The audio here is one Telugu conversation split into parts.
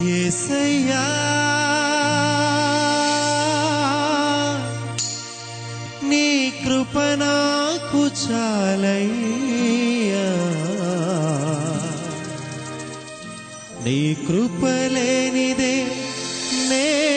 ఏసయ్యా నీ కృప నాకు చాలయ్యా. నీ కృప లేనిదే నే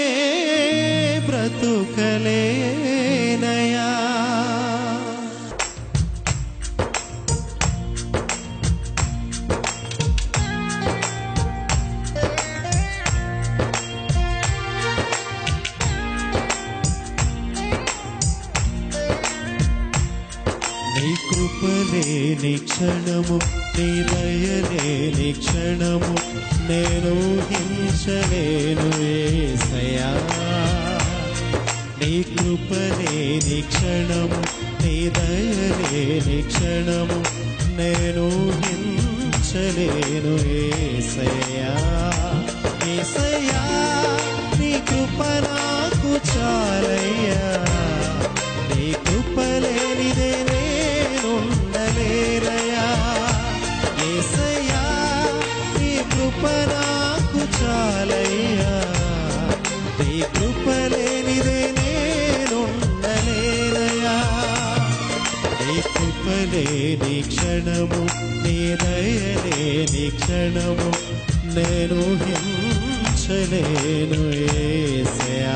లేని క్షణము నీ దయ లేని క్షణము నేను హింసలేను ఏసయా నీ కృపలేని క్షణము నీ దయ లేని క్షణము నేను హింసలేను ఏసయా ఏసయా నీ కృప నాకు చాలయ్యా. నీ కృప కృపలేనిదే నేనుండలేరయా ఏసయ్యా నీ కృప నాకు చాలయ్యా. నీ కృపలేనిదే నేనుండలేరయా నీ కృపలేని క్షణము నీ దయలేని క్షణము నేను హింసలేను ఏసయా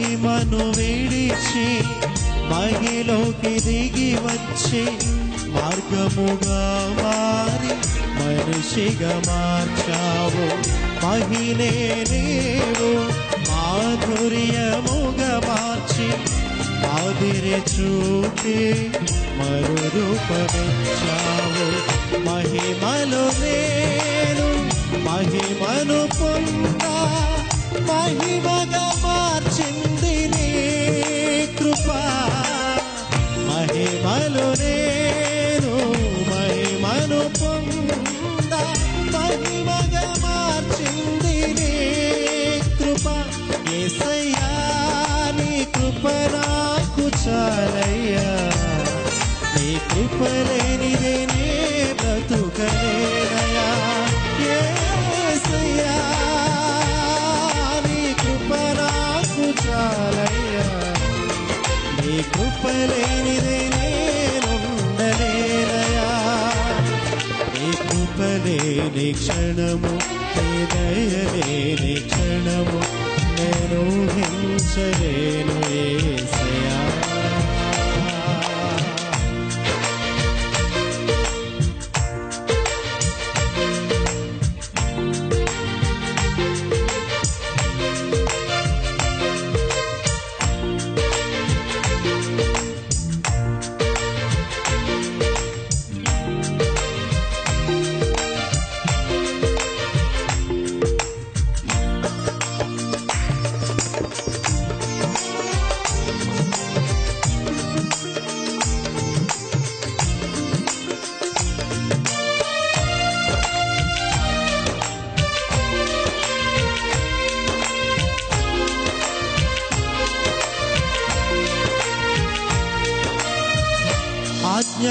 మహిమను విడిచి మహిలోకి దిగి వచ్చి మార్గముగా మారి మనిషిగా మార్చావు. మహిళే నీవు మాధుర్యముగా మార్చి మాదిరి చూపి మరు రూపమిచ్చావు మహిమలు నేను మహిమను పొందా మహిమ నీ బ్రతుకలేనయా ఏసయ్యా నీ కృప నాకు చాలయ్యా. నీ కృప లేనిదే నీ కృప క్షణము దయలేని క్షణము. నేను హింసలేను ఏసయా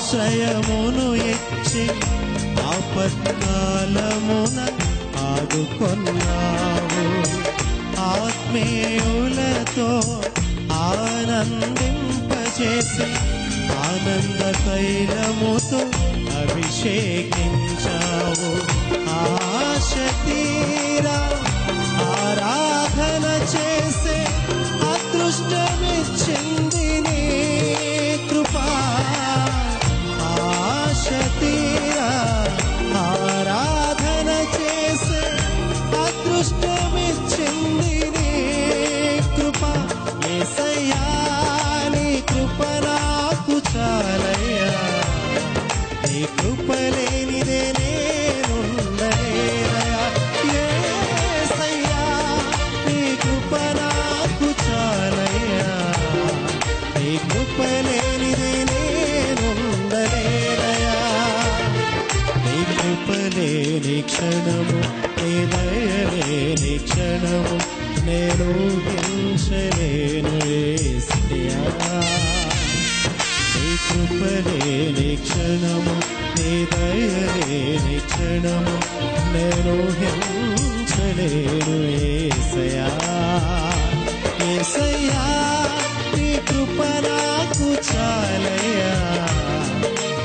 ఆశ్రయమును ఇచ్చి ఆపత్కాలమున ఆదుకొన్నావు. ఆత్మీయులతో ఆనందింపచేసి ఆనంద తైలముతో అభిషేకించావు. ఆశ తీరా ఆరాధన చేసే అదృష్టమిచ్చింది. చాలయ్యా నీ కృప నేనుండలేనయా యేసయ్యా నీ కృప నాకు చాలయ్యా. నీ కృప నేనుండలేనయా నీ కృప క్షణము నీ క్షణము నేను హింసలేను కృపలేని క్షణము నీ దయలేని క్షణము నేను హింసలేను ఏసయా. ఏసయ్యా నీ కృప నాకు చాలయ్యా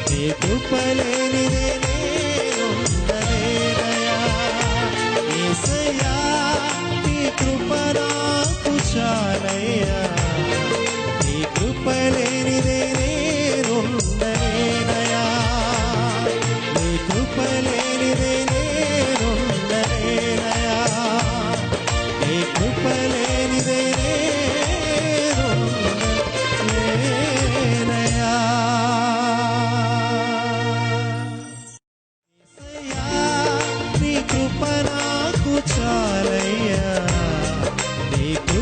నీ కృపలేనిదే నేనుండలేనయా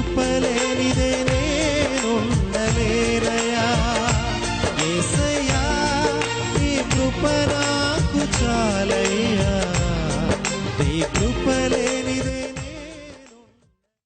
കൽപ്പലേനിത